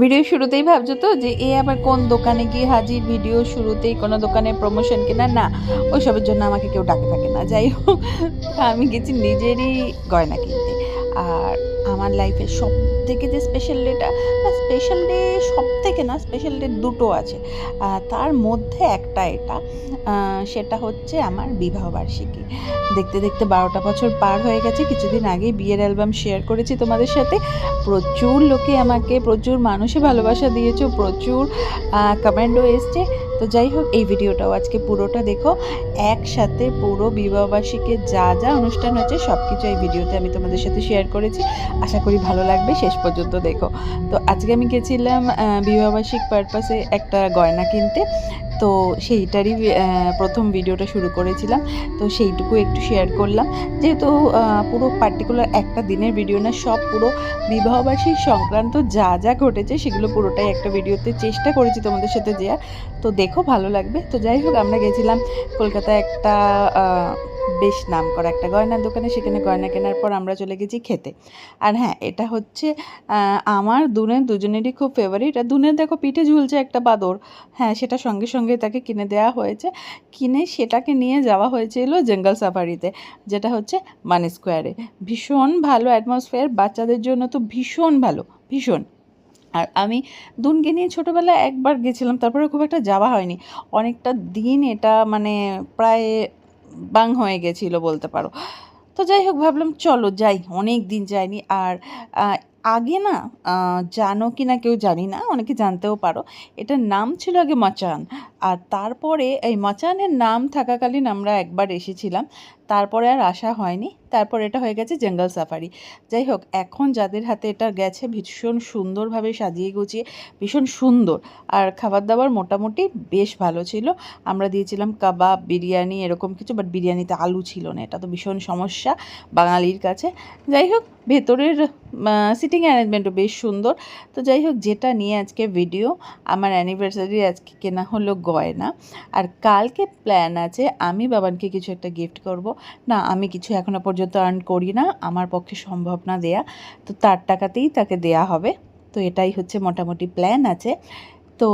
Video শুরুতেই ভাবছ তো যে, এ আবার কোন দোকানে গিয়ে হাজির? ভিডিও শুরুতেই কোনো দোকানের প্রমোশন কিনা? না ওইসবের জন্য আমাকে কেউ ডাকে থাকে না। যাই হোক, আমি গেছি নিজেরই গয়না কিনতে। আর আমার লাইফের সব থেকে যে স্পেশাল ডেটা না স্পেশাল ডে সব থেকে না স্পেশাল ডে দুটো আছে। তার মধ্যে একটা এটা সেটা হচ্ছে আমার বিবাহবার্ষিকী দেখতে দেখতে বারোটা বছর পার হয়ে গেছে, কিছুদিন আগে বিয়ের অ্যালবাম শেয়ার করেছি তোমাদের সাথে। প্রচুর লোকে আমাকে, প্রচুর মানুষে ভালোবাসা দিয়েছ, প্রচুর কমেন্টও এসছে। তো যাই হোক, এই ভিডিওটাও আজকে পুরোটা দেখো। একসাথে পুরো বিবাহবার্ষিকীর যা যা অনুষ্ঠান হয়েছে সব কিছু এই ভিডিওতে আমি তোমাদের সাথে শেয়ার করেছি। আশা করি ভালো লাগবে, শেষ পর্যন্ত দেখো। তো আজকে আমি গেছিলাম বিবাহবার্ষিক পারপাসে একটা গয়না কিনতে। তো সেইটারই প্রথম ভিডিওটা শুরু করেছিলাম। তো সেইটুকু একটু শেয়ার করলাম। যেহেতু পুরো পার্টিকুলার একটা দিনের ভিডিও না, সব পুরো বিবাহবার্ষিক সংক্রান্ত যা যা ঘটেছে, সেগুলো পুরোটাই একটা ভিডিওতে চেষ্টা করেছি তোমাদের সাথে যে তো দেখো, ভালো লাগবে। তো যাই হোক, আমরা গেছিলাম কলকাতায় একটা বেশ নাম করা একটা গয়নার দোকানে, সেখানে গয়না কেনার পর আমরা চলে গেছি খেতে। আর হ্যাঁ এটা হচ্ছে আমার দুনের দুজনেরই খুব ফেভারিট আর দুনের দেখো পিঠে ঝুলছে একটা বাদর। হ্যাঁ সেটা সঙ্গে সঙ্গে তাকে কিনে দেওয়া হয়েছে। কিনে সেটাকে নিয়ে যাওয়া হয়েছিল জঙ্গল সাফারিতে, যেটা হচ্ছে মানি স্কোয়ারে। ভীষণ ভালো অ্যাটমসফিয়ার বাচ্চাদের জন্য তো ভীষণ ভালো, ভীষণ। আর আমি দুনকে নিয়ে ছোটোবেলায় একবার গেছিলাম তারপরে খুব একটা যাওয়া হয়নি। অনেকটা দিন এটা মানে প্রায় বাং হয়ে গেছিল বলতে পারো। তো যাই হোক, ভাবলাম চলো যাই অনেক দিন যাইনি। আর আগে না জানো কি না কেউ জানি না, অনেকে জানতেও পারো, এটার নাম ছিল আগে মাচান। আর তারপরে এই মাচানের নাম থাকাকালীন আমরা একবার এসেছিলাম, তারপরে আর আসা হয়নি, তারপর এটা হয়ে গেছে জঙ্গল সাফারি। যাই হোক, এখন যাদের হাতে এটা গেছে ভীষণ সুন্দরভাবে সাজিয়ে গুছিয়ে, ভীষণ সুন্দর। আর খাবার দাবার মোটামুটি বেশ ভালো ছিল। আমরা দিয়েছিলাম কাবাব, বিরিয়ানি, এরকম কিছু বাট বিরিয়ানিতে আলু ছিল না, এটা তো ভীষণ সমস্যা বাঙালির কাছে। যাই হোক, ভেতরের সিটিং অ্যারেঞ্জমেন্টও বেশ সুন্দর। তো যাই হোক, যেটা নিয়ে আজকে ভিডিও আমার অ্যানিভার্সারি আজকে কেনা হলো গয়না। আর কালকে প্ল্যান আছে, আমি বাবানকে কিছু একটা গিফট করব। না, আমি কিছু এখনও পর্যন্ত আর্ন করি না, আমার পক্ষে সম্ভব না দেয়া। তো তার টাকাতেই তাকে দেয়া হবে। তো এটাই হচ্ছে মোটামুটি প্ল্যান আছে। তো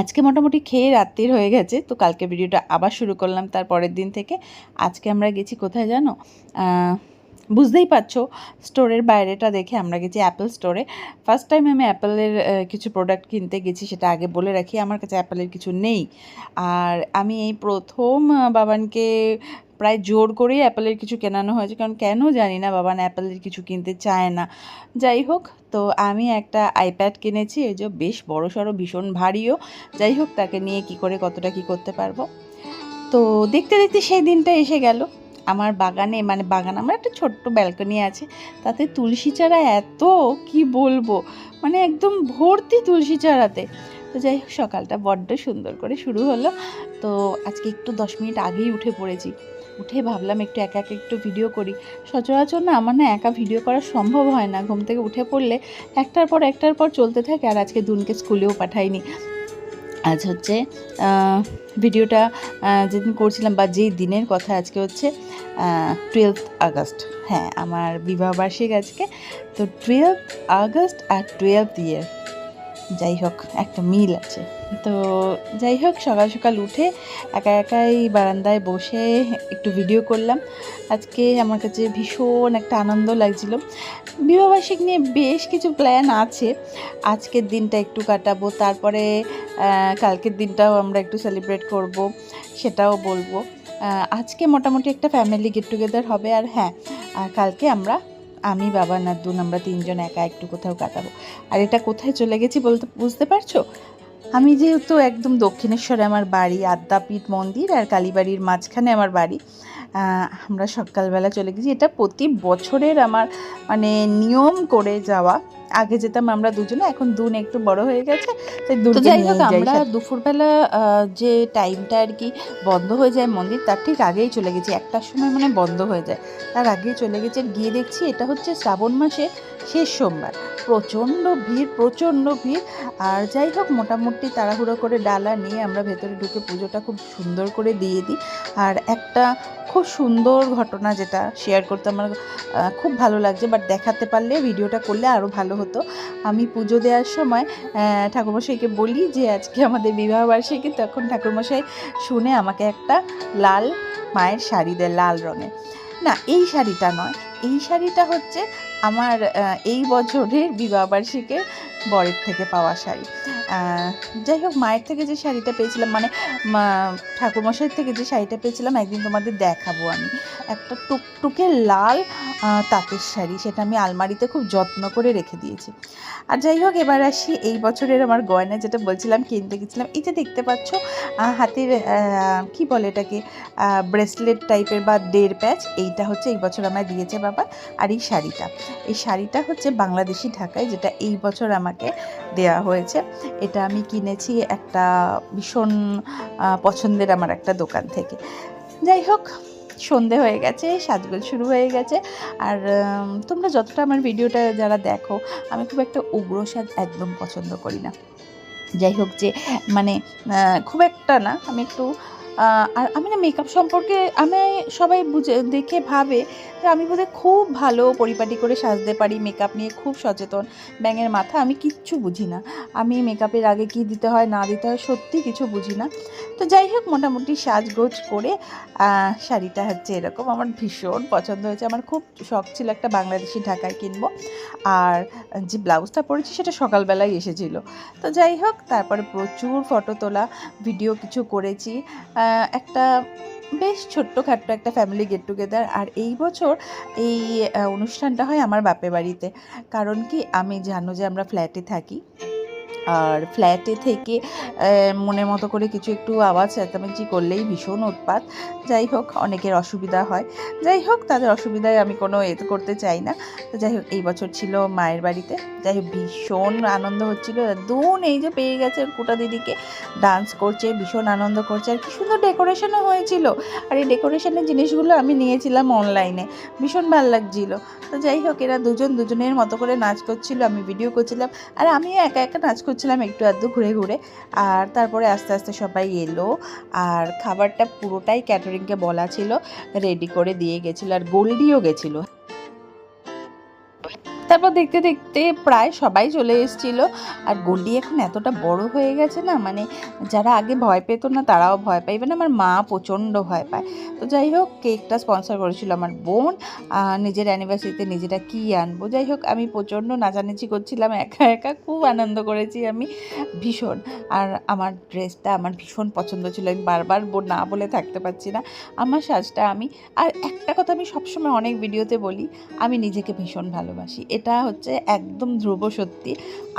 আজকে মোটামুটি খেয়ে রাত্রির হয়ে গেছে। তো কালকে ভিডিওটা আবার শুরু করলাম তার পরের দিন থেকে। আজকে আমরা গেছি কোথায় জানো? বুঝতেই পারছ, স্টোরের বাইরেটা দেখে আমরা গেছি অ্যাপেল স্টোরে ফার্স্ট টাইম আমি অ্যাপেলের কিছু প্রোডাক্ট কিনতে গেছি, সেটা আগে বলে রাখি, আমার কাছে অ্যাপেলের কিছু নেই। আর আমি এই প্রথম বাবানকে প্রায় জোর করেই অ্যাপেলের কিছু কেনানো হয়েছে, কারণ কেন জানি না বাবান অ্যাপেলের কিছু কিনতে চায় না। যাই হোক, তো আমি একটা আইপ্যাড কিনেছি, এই যে বেশ বড় সড়ো, ভীষণ ভারীও। যাই হোক, তাকে নিয়ে কি করে, কতটা কি করতে পারব? তো দেখতে দেখতে সেই দিনটা এসে গেল। আমার বাগানে মানে বাগান, আমার একটা ছোট্ট ব্যালকনি আছে, তাতে তুলসী চারা এত, কি বলব? মানে একদম ভর্তি তুলসী চারাতে। তো যাই হোক, সকালটা বড্ড সুন্দর করে শুরু হলো। তো আজকে একটু দশ মিনিট আগেই উঠে পড়েছি। উঠে ভাবলাম একটু একা একা একটু ভিডিও করি। সচরাচর না, আমার না একা ভিডিও করা সম্ভব হয় না। ঘুম থেকে উঠে পড়লে একটার পর একটার পর চলতে থাকে, আর আজকে দুনকে স্কুলেও পাঠাইনি। আজ হচ্ছে ভিডিওটা যেদিন করছিলাম বা যেই দিনের কথা আজকে হচ্ছে টুয়েলথ আগস্ট। হ্যাঁ আমার বিবাহবার্ষিক আজকে। তো টুয়েলভ আগস্ট আর টুয়েলভ ইয়ার যাই হোক, একটা মিল আছে। তো যাই হোক, সকাল সকাল উঠে একা একাই বারান্দায় বসে একটু ভিডিও করলাম। আজকে আমার কাছে ভীষণ একটা আনন্দ লাগছিল। বিবাহবার্ষিক নিয়ে বেশ কিছু প্ল্যান আছে। আজকের দিনটা একটু কাটাবো, তারপরে কালকের দিনটাও আমরা একটু সেলিব্রেট করব, সেটাও বলব। আজকে মোটামুটি একটা ফ্যামিলি গেট টুগেদার হবে, আর হ্যাঁ কালকে আমরা আমি, বাবা নাদ্দুন আমরা তিনজন একা একটু কোথাও কাটাবো। আর এটা কোথায় চলে গেছি বলতে, বুঝতে পারছ? আমি যেহেতু একদম দক্ষিণেশ্বরে আমার বাড়ি, আদ্যাপীঠ মন্দির আর কালীবাড়ির মাঝখানে আমার বাড়ি আমরা সকালবেলা চলে গেছি। এটা প্রতি বছরের আমার মানে নিয়ম করে যাওয়া। আগে যেতাম আমরা দুজনে এখন দুন একটু বড় হয়ে গেছে তাই আমরা দুপুরবেলা যে টাইমটা আর কি বন্ধ হয়ে যায় মন্দির তার ঠিক আগেই চলে গেছি। একটার সময় মানে বন্ধ হয়ে যায়। তার আগেই চলে গেছে আর গিয়ে দেখছি এটা হচ্ছে শ্রাবণ মাসে শেষ সোমবার। প্রচণ্ড ভিড় প্রচণ্ড ভিড়। আর যাই হোক, মোটামুটি তাড়াহুড়ো করে ডালা নিয়ে আমরা ভেতরে ঢুকে পুজোটা খুব সুন্দর করে দিয়ে দিই। আর একটা খুব সুন্দর ঘটনা যেটা শেয়ার করতে আমার খুব ভালো লাগছে বাট দেখাতে পারলে, ভিডিওটা করলে আরও ভালো হতো। আমি পুজো দেওয়ার সময় ঠাকুরমশাইকে বলি যে, আজকে আমাদের বিবাহবার্ষিকী, তখন ঠাকুরমশাই শুনে আমাকে একটা লাল মায়ের শাড়ি দেয়, লাল রঙের। না, এই শাড়িটা নয় এই শাড়িটা হচ্ছে আমার এই বছরের বিবাহবার্ষিকের বরের থেকে পাওয়া শাড়ি। যাই হোক, মায়ের থেকে যে শাড়িটা পেয়েছিলাম মানে ঠাকুরমশাইয়ের থেকে যে শাড়িটা পেয়েছিলাম, একদিন তোমাদের দেখাবো আমি। একটা টুকটুকে লাল তাঁতের শাড়ি, সেটা আমি আলমারিতে খুব যত্ন করে রেখে দিয়েছি। আর যাই হোক, এবার আসি এই বছরের আমার গয়না যেটা বলছিলাম, কিনতে গেছিলাম। এই যে দেখতে পাচ্ছ হাতের কি বলে এটাকে ব্রেসলেট টাইপের বা ডের প্যাচ, এইটা হচ্ছে এই বছর আমায় দিয়েছে বাবা আর এই শাড়িটা। এই শাড়িটা হচ্ছে বাংলাদেশি ঢাকায়, যেটা এই বছর আমাকে দেওয়া হয়েছে। এটা আমি কিনেছি একটা ভীষণ পছন্দের আমার একটা দোকান থেকে। যাই হোক, সন্ধে হয়ে গেছে, সাজগোজ শুরু হয়ে গেছে। আর তোমরা যতটা আমার ভিডিওটা যারা দেখো, আমি খুব একটা উগ্র সাজ একদম পছন্দ করি না। যাই হোক যে মানে খুব একটা না, আমি একটু আর আমি না মেকআপ সম্পর্কে আমি সবাই বুঝে, দেখে ভাবে যে আমি বোধহয় খুব ভালো পরিপাটি করে সাজতে পারি মেকআপ নিয়ে, খুব সচেতন। ব্যাঙের মাথা আমি কিচ্ছু বুঝি না। আমি মেকআপের আগে কি দিতে হয়, না দিতে হয়, সত্যি কিছু বুঝি না। তো যাই হোক, মোটামুটি সাজগোজ করে শাড়িটা হচ্ছে এরকম। আমার ভীষণ পছন্দ হয়েছে। আমার খুব শখ ছিল একটা বাংলাদেশি ঢাকায় কিনবো। আর যে ব্লাউজটা পরেছি, সেটা সকালবেলায় এসেছিল। তো যাই হোক, তারপরে প্রচুর ফটো তোলা ভিডিও কিছু করেছি। একটা বেশ ছোট্টখাট্ট একটা ফ্যামিলি গেট টুগেদার আর এই বছর এই অনুষ্ঠানটা হয় আমার বাপে বাড়িতে। কারণ কি? আমি জানো যে আমরা ফ্ল্যাটে থাকি। আর ফ্ল্যাটে থেকে মনের মতো করে কিছু একটু আওয়াজ চেঁচামেচি করলেই ভীষণ উৎপাত। যাই হোক, অনেকের অসুবিধা হয়। যাই হোক, তাদের অসুবিধায় আমি কোনো এ করতে চাই না। তো যাই হোক, এই বছর ছিল মায়ের বাড়িতে। যাই হোক, ভীষণ আনন্দ হচ্ছিল। দুন এই যে পেয়ে গেছে কুটা দিদিকে। ডান্স করছে, ভীষণ আনন্দ করছে। আর কি সুন্দর ডেকোরেশনও হয়েছিল। আর এই ডেকোরেশনের জিনিসগুলো আমি নিয়েছিলাম অনলাইনে। ভীষণ ভালো লাগছিল। তো যাই হোক, এরা দুজন দুজনের মতো করে নাচ করছিল। আমি ভিডিও করছিলাম। আর আমিও একা একা নাচ করছিলাম একটু আধটু ঘুরে ঘুরে। আর তারপরে আস্তে আস্তে সবাই এলো। আর খাবারটা পুরোটাই ক্যাটারিংকে বলা ছিল। রেডি করে দিয়ে গেছিল। আর গোল্ডিও গেছিল। তারপর দেখতে দেখতে প্রায় সবাই চলে এসেছিল। আর গন্ডি এখন এতটা বড় হয়ে গেছে না মানে যারা আগে ভয় পেত না তারাও ভয় পায়। ইভেন আমার মা প্রচণ্ড ভয় পায়। তো যাই হোক, কেকটা স্পন্সর করেছিল আমার বোন। নিজের অ্যানিভার্সারিতে নিজেরা কী আনব? যাই হোক, আমি প্রচণ্ড নাচানাচি করছিলাম, একা একা খুব আনন্দ করেছি আমি, ভীষণ। আর আমার ড্রেসটা আমার ভীষণ পছন্দ ছিল, আমি বারবার বো- না বলে থাকতে পারছি না। আমার সাজটা আমি, আর একটা কথা আমি সবসময় অনেক ভিডিওতে বলি, আমি নিজেকে ভীষণ ভালোবাসি। এটা হচ্ছে একদম ধ্রুব সত্যি।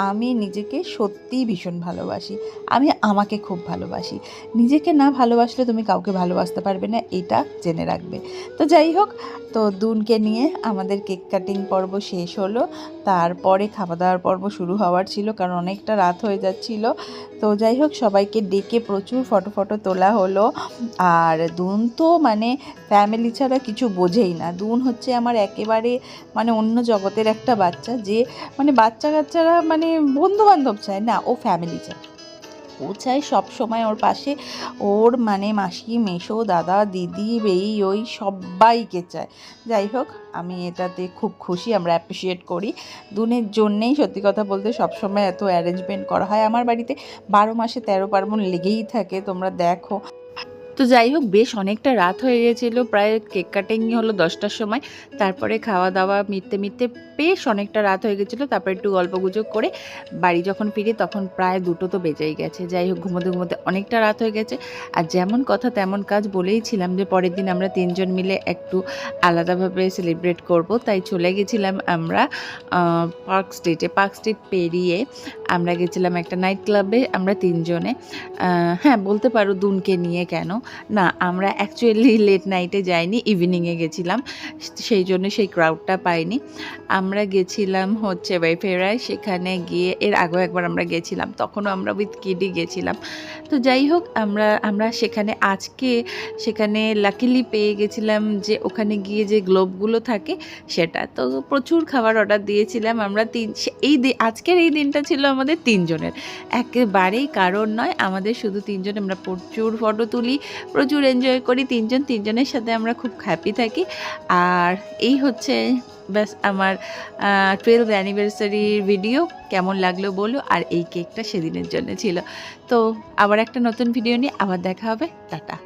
আমি নিজেকে সত্যিই ভীষণ ভালোবাসি। আমি আমাকে খুব ভালোবাসি। নিজেকে না ভালোবাসলে তুমি কাউকে ভালোবাসতে পারবে না, এটা জেনে রাখবে। তো যাই হোক, তো দুনকে নিয়ে আমাদের কেক কাটিং পর্ব শেষ হলো। তারপরে খাওয়া দাওয়ার পর্ব শুরু হওয়ার ছিল, কারণ অনেকটা রাত হয়ে যাচ্ছিল। তো যাই হোক, সবাইকে ডেকে প্রচুর ফটো ফটো তোলা হলো। আর দুন তো মানে ফ্যামিলি ছাড়া কিছু বোঝেই না। দুন হচ্ছে আমার একেবারে মানে অন্য জগতের একটা বাচ্চা যে মানে বাচ্চা কাচ্চারা মানে বন্ধু বান্ধব চায়, না, ও ফ্যামিলি চায়। ও চায় সব সময় ওর পাশে। ওর মানে মাসি মেশো দাদা, দিদি এই ওই সবাইকে চায়। যাই হোক, আমি এটাতে খুব খুশি, আমরা অ্যাপ্রিসিয়েট করি। দুনের জন্যেই সত্যি কথা বলতে সবসময় এত অ্যারেঞ্জমেন্ট করা হয়। আমার বাড়িতে বারো মাসে তেরো পার্বণ লেগেই থাকে, তোমরা দেখো। তো যাই হোক, বেশ অনেকটা রাত হয়ে গেছিল। প্রায় কেক কাটিংই হলো দশটার সময়। তারপরে খাওয়া দাওয়া মিটতে মিটতে বেশ অনেকটা রাত হয়ে গেছিল। তারপরে একটু গল্প গুজব করে বাড়ি যখন ফিরি তখন প্রায় দুটো তো বেজেই গেছে। যাই হোক, ঘুমোতে ঘুমোতে অনেকটা রাত হয়ে গেছে। আর যেমন কথা তেমন কাজ বলেইছিলাম যে, পরের দিন আমরা তিনজন মিলে একটু আলাদাভাবে সেলিব্রেট করব। তাই চলে গেছিলাম আমরা পার্ক স্ট্রিটে। পার্ক স্ট্রিট পেরিয়ে আমরা গেছিলাম একটা নাইট ক্লাবে। আমরা তিনজনে হ্যাঁ বলতে পারো দুনকে নিয়ে কেন। না, আমরা অ্যাকচুয়ালি লেট নাইটে যাইনি ইভিনিংয়ে গেছিলাম, সেই জন্য সেই ক্রাউডটা পাইনি। আমরা গেছিলাম হচ্ছে ওয়েফেরায় সেখানে গিয়ে এর আগেও একবার আমরা গেছিলাম, তখনও আমরা উইথ কিডি গেছিলাম। তো যাই হোক, আমরা আমরা সেখানে আজকে সেখানে লাকিলি পেয়ে গেছিলাম যে ওখানে গিয়ে যে গ্লোবগুলো থাকে, সেটা। তো প্রচুর খাবার অর্ডার দিয়েছিলাম আমরা তিন এই আজকের এই দিনটা ছিল আমাদের তিনজনের। একেবারেই কারণ নয়, আমাদের শুধু তিনজন, আমরা প্রচুর ফটো তুলি। প্রচুর এনজয় করি, তিনজন তিনজনের সাথে আমরা খুব হ্যাপি থাকি। আর এই হচ্ছে ব্যাস আমার টুয়েলভ অ্যানিভার্সারির ভিডিও কেমন লাগল বলো? আর এই কেকটা সেদিনের জন্য ছিল। তো আবার একটা নতুন ভিডিও নিয়ে আবার দেখা হবে। টাটা।